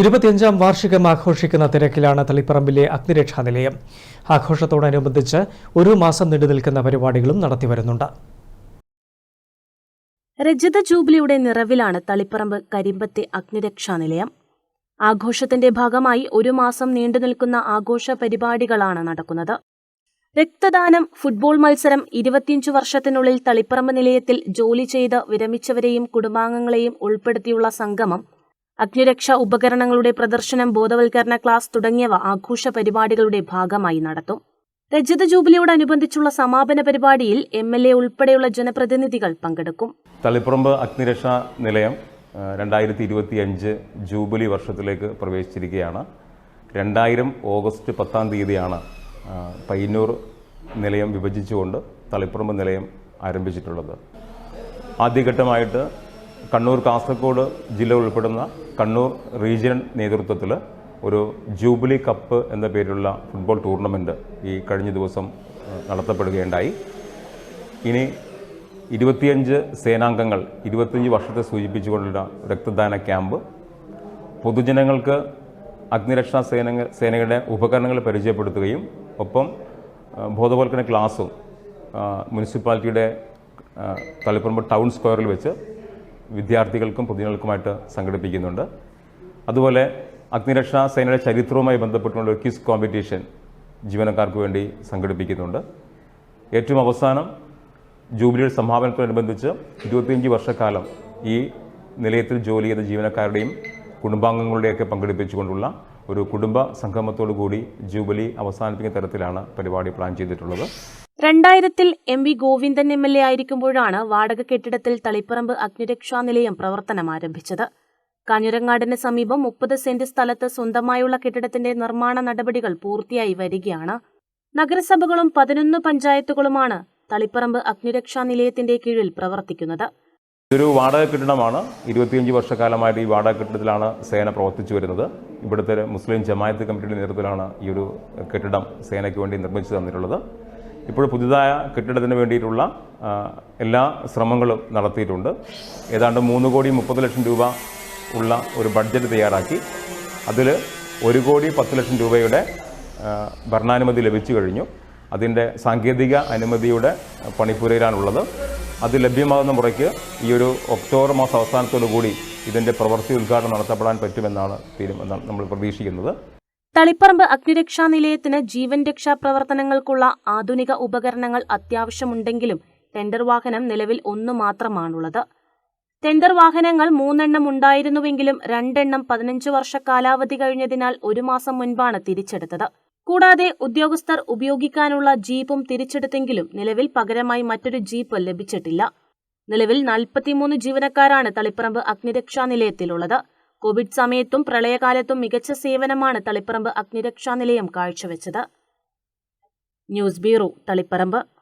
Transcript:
ഇരുപത്തിയഞ്ചാം വാർഷികം ആഘോഷിക്കുന്ന തിരക്കിലാണ് തളിപ്പറമ്പിലെ അഗ്നിരക്ഷാ നിലയം. ആഘോഷത്തോടനുബന്ധിച്ച് ഒരു മാസം നീണ്ടുനിൽക്കുന്ന പരിപാടികളും നടത്തിവരുന്നുണ്ട് രജത ജൂബിലിയുടെ നിറവിലാണ് തളിപ്പറമ്പ് കരിമ്പത്തെ അഗ്നിരക്ഷാ നിലയം. ആഘോഷത്തിന്റെ ഭാഗമായി ഒരു മാസം നീണ്ടുനിൽക്കുന്ന ആഘോഷ പരിപാടികളാണ് നടക്കുന്നത്. രക്തദാനം ഫുട്ബോൾ മത്സരം ഇരുപത്തിയഞ്ചു വർഷത്തിനുള്ളിൽ തളിപ്പറമ്പ് നിലയത്തിൽ ജോലി ചെയ്ത് വിരമിച്ചവരെയും കുടുംബാംഗങ്ങളെയും ഉൾപ്പെടുത്തിയുള്ള സംഗമം അഗ്നിരക്ഷാ ഉപകരണങ്ങളുടെ പ്രദർശനം ബോധവൽക്കരണ ക്ലാസ് തുടങ്ങിയവ ആഘോഷ പരിപാടികളുടെ ഭാഗമായി നടത്തും. രജത ജൂബിലിയോടനുബന്ധിച്ചുള്ള സമാപന പരിപാടിയിൽ എം എൽ എ ഉൾപ്പെടെയുള്ള ജനപ്രതിനിധികൾ പങ്കെടുക്കും. തളിപ്പറമ്പ് അഗ്നിരക്ഷാ നിലയം രണ്ടായിരത്തി ഇരുപത്തി അഞ്ച് ജൂബിലി വർഷത്തിലേക്ക് പ്രവേശിച്ചിരിക്കുകയാണ്. രണ്ടായിരം ഓഗസ്റ്റ് പത്താം തീയതിയാണ് പയ്യന്നൂർ നിലയം വിഭജിച്ചുകൊണ്ട് തളിപ്പറമ്പ് നിലയം ആരംഭിച്ചിട്ടുള്ളത്. ആദ്യഘട്ടമായിട്ട് കണ്ണൂർ കാസർഗോഡ് ജില്ല ഉൾപ്പെടുന്ന കണ്ണൂർ റീജിയൻ നേതൃത്വത്തിൽ ഒരു ജൂബിലി കപ്പ് എന്ന പേരിലുള്ള ഫുട്ബോൾ ടൂർണമെന്റ് ഈ കഴിഞ്ഞ ദിവസം നടത്തപ്പെടുകയുണ്ടായി. ഇനി ഇരുപത്തിയഞ്ച് സേനാംഗങ്ങൾ ഇരുപത്തിയഞ്ച് വർഷത്തെ സൂചിപ്പിച്ചുകൊണ്ടുള്ള രക്തദാന ക്യാമ്പ്. പൊതുജനങ്ങൾക്ക് അഗ്നിരക്ഷാ സേന സേനയുടെ ഉപകരണങ്ങൾ പരിചയപ്പെടുത്തുകയും ഒപ്പം ബോധവൽക്കരണ ക്ലാസ്സും മുനിസിപ്പാലിറ്റിയുടെ തളിപ്പറമ്പ് ടൗൺ സ്ക്വയറിൽ വെച്ച് വിദ്യാർത്ഥികൾക്കും പൊതുജനങ്ങൾക്കുമായിട്ട് സംഘടിപ്പിക്കുന്നുണ്ട്. അതുപോലെ അഗ്നിരക്ഷാ സേനയുടെ ചരിത്രവുമായി ബന്ധപ്പെട്ടുള്ള ഒരു ക്വിസ് കോമ്പറ്റീഷൻ ജീവനക്കാർക്ക് വേണ്ടി സംഘടിപ്പിക്കുന്നുണ്ട്. ഏറ്റവും അവസാനം ജൂബിലിയുടെ സമാപനത്തോടനുബന്ധിച്ച് ഇരുപത്തിയഞ്ച് വർഷക്കാലം ഈ നിലയത്തിൽ ജോലി ചെയ്ത ജീവനക്കാരുടെയും കുടുംബാംഗങ്ങളുടെയൊക്കെ പങ്കെടുപ്പിച്ചുകൊണ്ടുള്ള ഒരു കുടുംബ സംഗമത്തോടു കൂടി ജൂബിലി അവസാനിപ്പിക്കുന്ന തരത്തിലാണ് പരിപാടി പ്ലാൻ ചെയ്തിട്ടുള്ളത്. രണ്ടായിരത്തിൽ M V Govindan M L A ആയിരിക്കുമ്പോഴാണ് വാടക കെട്ടിടത്തിൽ തളിപ്പറമ്പ് അഗ്നിരക്ഷാ നിലയം പ്രവർത്തനം ആരംഭിച്ചത്. കാഞ്ഞിരങ്ങാടിന് സമീപം മുപ്പത് സെന്റ് സ്ഥലത്ത് സ്വന്തമായുള്ള കെട്ടിടത്തിന്റെ നിർമ്മാണ നടപടികൾ പൂർത്തിയായി വരികയാണ്. നഗരസഭകളും പതിനൊന്ന് പഞ്ചായത്തുകളുമാണ് തളിപ്പറമ്പ് അഗ്നിരക്ഷാ നിലയത്തിന്റെ കീഴിൽ പ്രവർത്തിക്കുന്നത്. ഇതൊരു വാടക കെട്ടിടമാണ്. ഇരുപത്തിയഞ്ച് വർഷക്കാലമായിട്ട് ഈ വാടക കെട്ടിടത്തിലാണ് സേന പ്രവർത്തിച്ചു വരുന്നത്. ഇവിടുത്തെ മുസ്ലിം ജമായത്ത് കമ്മിറ്റിയുടെ നേതൃത്വത്തിലാണ് ഈ ഒരു കെട്ടിടം സേനയ്ക്ക് വേണ്ടി നിർമ്മിച്ചു തന്നിട്ടുള്ളത്. ഇപ്പോൾ പുതിയതായ കെട്ടിടത്തിന് വേണ്ടിയിട്ടുള്ള എല്ലാ ശ്രമങ്ങളും നടത്തിയിട്ടുണ്ട്. ഏതാണ്ട് മൂന്ന് കോടി മുപ്പത് ലക്ഷം രൂപ ഉള്ള ഒരു ബഡ്ജറ്റ് തയ്യാറാക്കി. അതിൽ ഒരു കോടി പത്ത് ലക്ഷം രൂപയുടെ ഭരണാനുമതി ലഭിച്ചു കഴിഞ്ഞു. അതിന്റെ സാങ്കേതിക അനുമതിയുടെ പണിപ്പുരയിലാണുള്ളത്. അത് ലഭ്യമാകുന്ന മുറയ്ക്ക് ഈ ഒരു ഒക്ടോബർ മാസം അവസാനത്തോടു കൂടി ഇതിന്റെ പ്രവൃത്തി ഉദ്ഘാടനം നടത്തപ്പെടാൻ പറ്റുമെന്നാണ് തീരുമാനം നമ്മൾ പ്രതീക്ഷിക്കുന്നത്. തളിപ്പറമ്പ് അഗ്നിരക്ഷാ നിലയത്തിന് ജീവൻ രക്ഷാ പ്രവർത്തനങ്ങൾക്കുള്ള ആധുനിക ഉപകരണങ്ങൾ അത്യാവശ്യമുണ്ടെങ്കിലും ടെൻഡർ വാഹനം നിലവിൽ ഒന്നു മാത്രമാണുള്ളത്. ടെൻഡർ വാഹനങ്ങൾ മൂന്നെണ്ണം ഉണ്ടായിരുന്നുവെങ്കിലും രണ്ടെണ്ണം പതിനഞ്ച് വർഷ കാലാവധി കഴിഞ്ഞതിനാൽ ഒരു മാസം മുൻപാണ് തിരിച്ചെടുത്തത്. കൂടാതെ ഉദ്യോഗസ്ഥർ ഉപയോഗിക്കാനുള്ള ജീപ്പും തിരിച്ചെടുത്തെങ്കിലും നിലവിൽ പകരമായി മറ്റൊരു ജീപ്പ് ലഭിച്ചിട്ടില്ല. നിലവിൽ നാൽപ്പത്തിമൂന്ന് ജീവനക്കാരാണ് തളിപ്പറമ്പ് അഗ്നിരക്ഷാ നിലയത്തിലുള്ളത് കോവിഡ് സമയത്തും പ്രളയകാലത്തും മികച്ച സേവനമാണ് തളിപ്പറമ്പ് അഗ്നിരക്ഷാ നിലയം കാഴ്ചവെച്ചത്. News bureau Taliparamba.